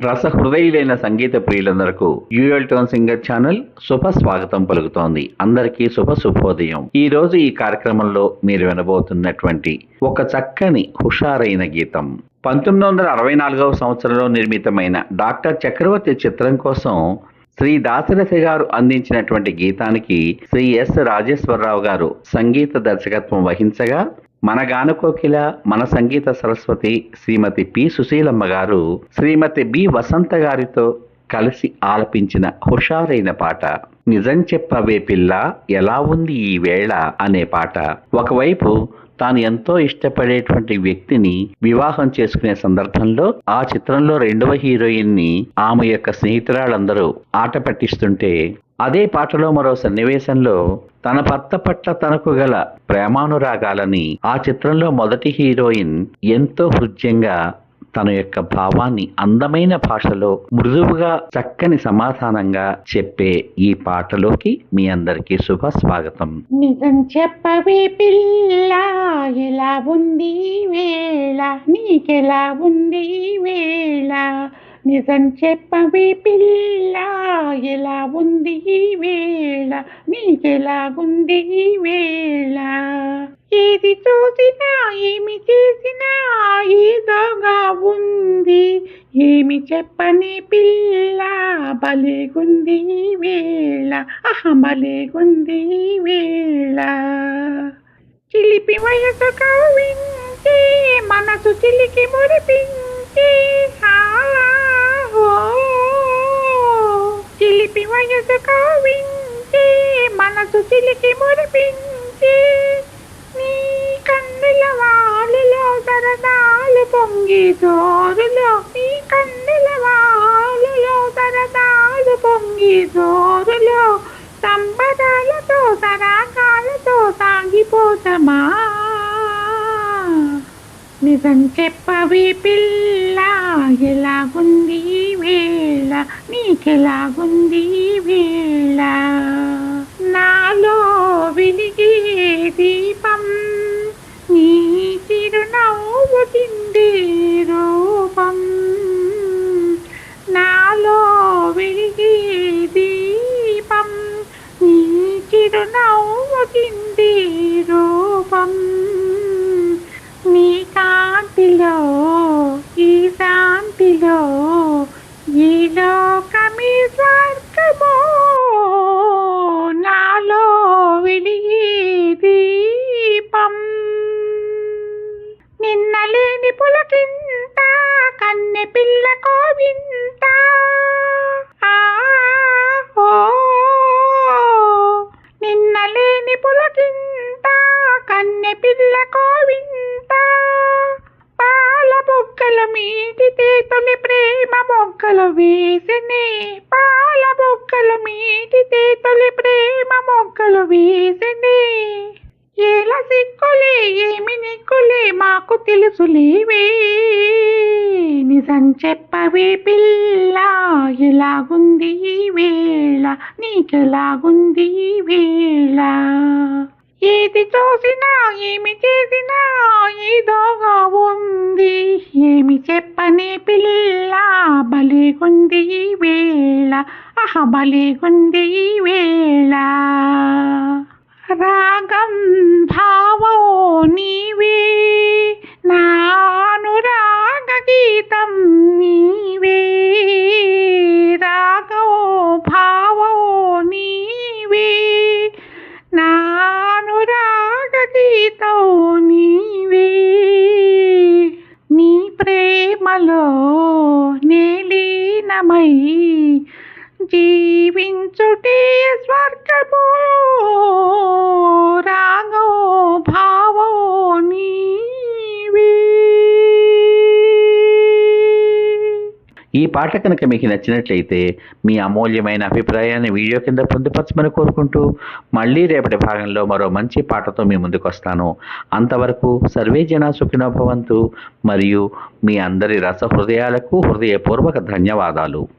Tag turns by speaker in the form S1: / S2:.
S1: రస హృదయులైన సంగీత ప్రియులందరకు యూఎల్ టోన్ సింగర్ ఛానల్ శుభ స్వాగతం పలుకుతోంది. అందరికీ శుభ శుభోదయం. ఈ రోజు ఈ కార్యక్రమంలో మీరు వినబోతున్నటువంటి ఒక చక్కని హుషారైన గీతం. పంతొమ్మిది వందల అరవై నాలుగవ సంవత్సరంలో నిర్మితమైన డాక్టర్ చక్రవర్తి చిత్రం కోసం శ్రీ దాశరథి గారు అందించినటువంటి గీతానికి శ్రీ ఎస్ రాజేశ్వరరావు గారు సంగీత దర్శకత్వం వహించగా మన గానకోకిల మన సంగీత సరస్వతి శ్రీమతి పి. సుశీలమ్మ గారు శ్రీమతి బి. వసంత గారితో కలిసి ఆలపించిన హుషారైన పాట నిజం చెప్పవే పిల్ల ఎలా ఉంది ఈ వేళ? అనే పాట. ఒకవైపు తాను ఎంతో ఇష్టపడేటువంటి వ్యక్తిని వివాహం చేసుకునే సందర్భంలో ఆ చిత్రంలో రెండవ హీరోయిన్ని ఆమె యొక్క స్నేహితురాళ్ళందరూ ఆట పట్టిస్తుంటే అదే పాటలో మరో సన్నివేశంలో తన భర్త పట్ల తనకు గల ప్రేమానురాగాలని ఆ చిత్రంలో మొదటి హీరోయిన్ ఎంతో హృద్యంగా తన యొక్క భావాన్ని అందమైన భాషలో మృదువుగా చక్కని సమాధానంగా చెప్పే ఈ పాటలోకి మీ అందరికీ శుభ స్వాగతం.
S2: నిజం చెప్పవే పిల్ల ఎలా ఉంది వేళ? నీకెలా ఉంది వేళ? నిజం చెప్పవే పిల్ల ఎలా ఉంది ఈ వేళ? నీకెలాగుంది ఈ వేళ? ఏది చూసినా ఏమి చేసినా ఏదోగా ఉంది. ఏమి చెప్పని పిల్ల బలేగుంది ఈ వేళ? అహ బలేగుంది ఈ వేళ. చిలిపి వయసు కవించి మనసు చిలికి మురిపించి ఆ, ఓ. చిలిపి వయసు కావించి మనసు చిలికి మురిపించి నీ కన్నుల వాలులో సరదాలు పొంగి జోరులో నీ కన్నుల వాలులో సరదాలు పొంగి జోరులో సంపదాలతో సరాకాలతో సాగిపోతమా? నిజం చెప్పవి పిల్ల ఎలాగుంది వేళ నీకెలాగుంది వేళ? నాలో వెలిగే దీపం నీ చిరునవ్వు తిండే రూపం. నాలో వెలిగే దీపం నీ చిరునవ్వు తిండే రూపం. నీ కాంతిలో ఈ శాంతిలో లోకమి స్వర్గమో నాలో విడిగి దీపం. నిన్నలేని పులకింత కన్నె పిల్ల కోవింత. ఆ, ఓ, నిన్నలేని పులకింత కన్నె పిల్ల కోవింత. పాల బొక్కల మీటితే తొలి ప్రేమ మొగ్గలు వేసిని. పాల బొక్కల మీది తొలి ప్రేమ మొగ్గలు వేసిని. ఎలా సిక్కులే ఏమి నిక్కులే మాకు తెలుసులేవే. నిజం చెప్పవే పిల్ల ఎలాగుంది ఈ వేళ? నీకెలాగుంది ఈ వేళ? ఏది చూసినా ఏమి చేసినా ఏదోగా ఉంది. ఏమి చెప్పని పిల్ల భలేగుంది ఈ వేళ. అహ భలేగుంది ఈ వేళ. రాగం ప్రేమలో నీలీనమై జీవించుటే స్వర్గము
S1: ఈ పాట కనుక మీకు నచ్చినట్లయితే మీ అమూల్యమైన అభిప్రాయాన్ని వీడియో కింద పొందుపరచమని కోరుకుంటూ మళ్ళీ రేపటి భాగంలో మరో మంచి పాటతో మీ ముందుకు వస్తాను. అంతవరకు సర్వే జన సుఖినోభవంతు మరియు మీ అందరి రస హృదయాలకు హృదయపూర్వక ధన్యవాదాలు.